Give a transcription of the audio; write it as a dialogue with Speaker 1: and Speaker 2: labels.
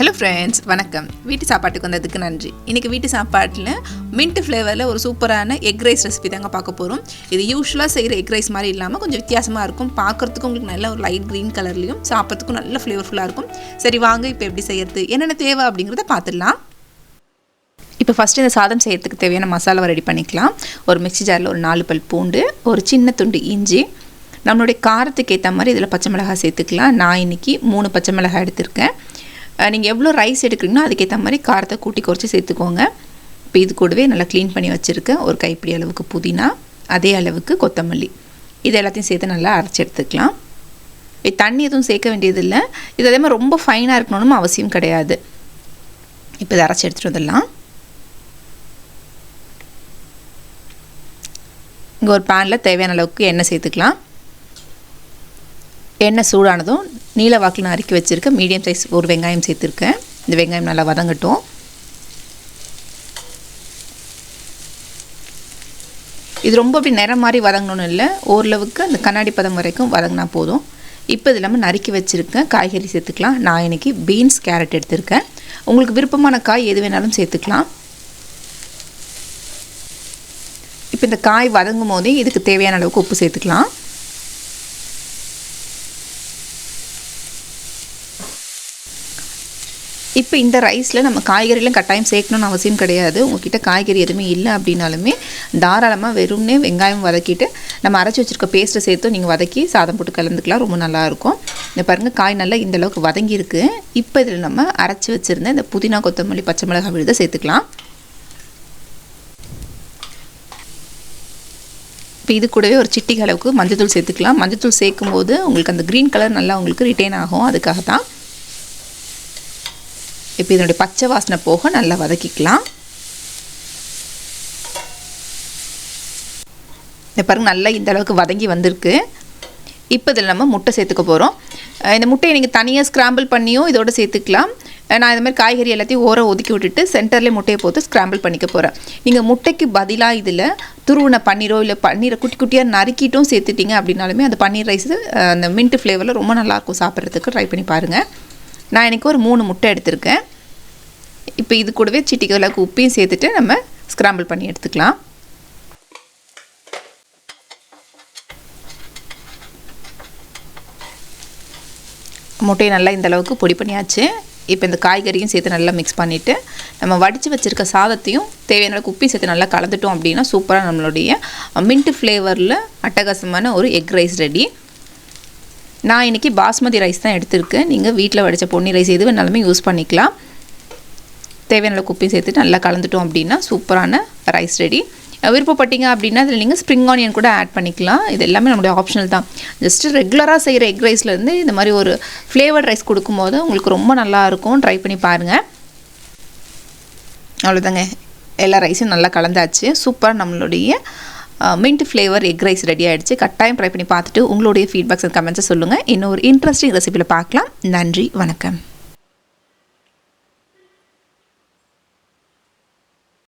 Speaker 1: Hello friends வணக்கம். வீட்டு சாப்பாட்டுக்கு வந்ததுக்கு நன்றி. இன்றைக்கி வீட்டு சாப்பாட்டில் மின்ட் ஃப்ளேவரில் ஒரு சூப்பரான எக் ரைஸ் ரெசிபி தாங்க பார்க்க போகிறோம் இது யூஸ்வலாக செய்கிற எக் ரைஸ் மாதிரி இல்லாமல் கொஞ்சம் வித்தியாசமாக இருக்கும். பார்க்குறதுக்கும் உங்களுக்கு நல்ல ஒரு லைட் க்ரீன் கலர்லேயும் சாப்பிட்றதுக்கும் நல்ல ஃப்ளேவர்ஃபுல்லாக இருக்கும். சரி வாங்க இப்போ எப்படி செய்யறது என்னென்ன தேவை அப்படிங்கிறத பார்த்துடலாம். இப்போ ஃபஸ்ட்டு இந்த சாதம் செய்கிறதுக்கு தேவையான மசாலாவை ரெடி பண்ணிக்கலாம். ஒரு மிக்சி ஜாரில் ஒரு நாலு பல் பூண்டு ஒரு சின்ன துண்டு இஞ்சி நம்மளுடைய காரத்துக்கு ஏற்ற மாதிரி இதில் பச்சை மிளகாய் சேர்த்துக்கலாம். நான் இன்றைக்கி மூணு பச்சை மிளகாய் எடுத்திருக்கேன். நீங்கள் எவ்வளோ ரைஸ் எடுக்கிறீங்களோ அதுக்கேற்ற மாதிரி காரத்தை கூட்டி குறைச்சி சேர்த்துக்கோங்க. இப்போ இது கூடவே நல்லா க்ளீன் பண்ணி வச்சுருக்கேன் ஒரு கைப்பிடி அளவுக்கு புதினா அதே அளவுக்கு கொத்தமல்லி. இது எல்லாத்தையும் சேர்த்து நல்லா அரைச்சி எடுத்துக்கலாம். இப்போ தண்ணி எதுவும் சேர்க்க வேண்டியதில்லை. இது அதே மாதிரி ரொம்ப ஃபைனாக இருக்கணும்னு அவசியம் கிடையாது. இப்போ இதை அரைச்சி எடுத்துகிட்டு வந்துடலாம். இங்கே ஒரு பேனில் தேவையான அளவுக்கு எண்ணெய் சேர்த்துக்கலாம். எண்ணெய் சூடானதும் நீல வாக்கில் நான் நறுக்கி வச்சுருக்கேன் மீடியம் சைஸ் ஒரு வெங்காயம் சேர்த்துருக்கேன். இந்த வெங்காயம் நல்லா வதங்கட்டும். இது ரொம்ப அப்படி நிறம் மாதிரி வதங்கணும்னு இல்லை. ஓரளவுக்கு அந்த கண்ணாடி பதம் வரைக்கும் வதங்கினா போதும். இப்போ இது இல்லாமல் நறுக்கி வச்சுருக்கேன். காய்கறி சேர்த்துக்கலாம். நான் இன்றைக்கி பீன்ஸ் கேரட் எடுத்திருக்கேன். உங்களுக்கு விருப்பமான காய் எது வேணாலும் சேர்த்துக்கலாம். இப்போ இந்த காய் வதங்கும் போதே இதுக்கு தேவையான அளவுக்கு உப்பு சேர்த்துக்கலாம். இப்போ இந்த ரைஸில் நம்ம காய்கறிலாம் கட்டாயம் சேர்க்கணும்னு அவசியம் கிடையாது. உங்ககிட்ட காய்கறி எதுவுமே இல்லை அப்படின்னாலுமே தாராளமாக வெறும்னே வெங்காயம் வதக்கிட்டு நம்ம அரைச்சி வச்சுருக்க பேஸ்ட்டை சேர்த்து நீங்கள் வதக்கி சாதம் போட்டு கலந்துக்கலாம். ரொம்ப நல்லாயிருக்கும் இந்த பாருங்கள் காய் நல்லா இந்த அளவுக்கு வதங்கியிருக்கு. இப்போ இதில் நம்ம அரைச்சி வச்சுருந்த இந்த புதினா கொத்தமல்லி பச்சை மிளகாய் விழுத சேர்த்துக்கலாம். இப்போ இது கூடவே ஒரு சிட்டிக்கு அளவுக்கு மஞ்சத்தூள் சேர்த்துக்கலாம். மஞ்சத்தூள் சேர்க்கும் போது உங்களுக்கு அந்த க்ரீன் கலர் நல்லா உங்களுக்கு ரிட்டைன் ஆகும். அதுக்காக தான் இப்போ இதனுடைய பச்சை வாசனை போக நல்லா வதக்கிக்கலாம். இந்த பாருங்க நல்லா இந்த அளவுக்கு வதங்கி வந்திருக்கு. இப்போ இதில் நம்ம முட்டை சேர்த்துக்க போகிறோம் இந்த முட்டையை நீங்கள் தனியாக ஸ்க்ராம்பிள் பண்ணியும் இதோட சேர்த்துக்கலாம். நான் இந்த மாதிரி காய்கறி எல்லாத்தையும் ஓரம் ஒதுக்கி விட்டுட்டு சென்டர்லேயே முட்டையை போட்டு ஸ்க்ராம்பிள் பண்ணிக்க போகிறேன் நீங்கள் முட்டைக்கு பதிலாக இதில் துருவின பன்னீரோ இல்லை பன்னீரை குட்டி குட்டியாக நறுக்கிட்டும் சேர்த்துட்டிங்க அப்படின்னாலுமே அந்த பன்னீர் ரைஸ் அந்த மின்ட் ஃப்ளேவரில் ரொம்ப நல்லாயிருக்கும் சாப்பிட்றதுக்கு. ட்ரை பண்ணி பாருங்கள் நான் எனக்கு ஒரு மூணு முட்டை எடுத்திருக்கேன். இப்போ இது கூடவே சிட்டிக்கு அளவுக்கு உப்பையும் சேர்த்துட்டு நம்ம ஸ்க்ராம்பிள் பண்ணி எடுத்துக்கலாம். முட்டையை நல்லா இந்த அளவுக்கு பொடி பண்ணியாச்சு. இப்போ இந்த காய்கறியும் சேர்த்து நல்லா மிக்ஸ் பண்ணிவிட்டு நம்ம வடித்து வச்சுருக்க சாதத்தையும் தேவையான அளவுக்கு உப்பையும் சேர்த்து நல்லா கலந்துட்டோம் அப்படின்னா சூப்பராக நம்மளுடைய மின்ட்டு ஃப்ளேவரில் அட்டகாசமான ஒரு எக் ரைஸ் ரெடி நான் இன்றைக்கி பாஸ்மதி ரைஸ் தான் எடுத்திருக்கேன். நீங்கள் வீட்டில் வடித்த பொன்னி ரைஸ் எது வேணாலுமே யூஸ் பண்ணிக்கலாம். தேவையான அளவுக்கு உப்பையும் சேர்த்துட்டு நல்லா கலந்துட்டோம் அப்படின்னா சூப்பரான ரைஸ் ரெடி விருப்பப்பட்டீங்க அப்படின்னா அதில் நீங்கள் ஸ்ப்ரிங் ஆனியன் கூட ஆட் பண்ணிக்கலாம். இது எல்லாமே நம்மளுடைய ஆப்ஷனல் தான். ஜஸ்ட் ரெகுலராக செய்கிற எக் ரைஸ்லேருந்து இந்த மாதிரி ஒரு ஃப்ளேவர்ட் ரைஸ் கொடுக்கும்போது உங்களுக்கு ரொம்ப நல்லாயிருக்கும் ட்ரை பண்ணி பாருங்கள் அவ்வளோதாங்க எல்லா ரைஸும் நல்லா கலந்தாச்சு. சூப்பராக நம்மளுடைய mint flavour egg rice ready ஆகிடுச்சு கட்டாயம் ட்ரை பண்ணி பார்த்துட்டு உங்களுடைய ஃபீட்பேக்ஸ் அண்ட் கமெண்ட்ஸை சொல்லுங்கள் இன்னும் ஒரு இன்ட்ரெஸ்டிங் ரெசிபியில் பார்க்கலாம். நன்றி. வணக்கம்.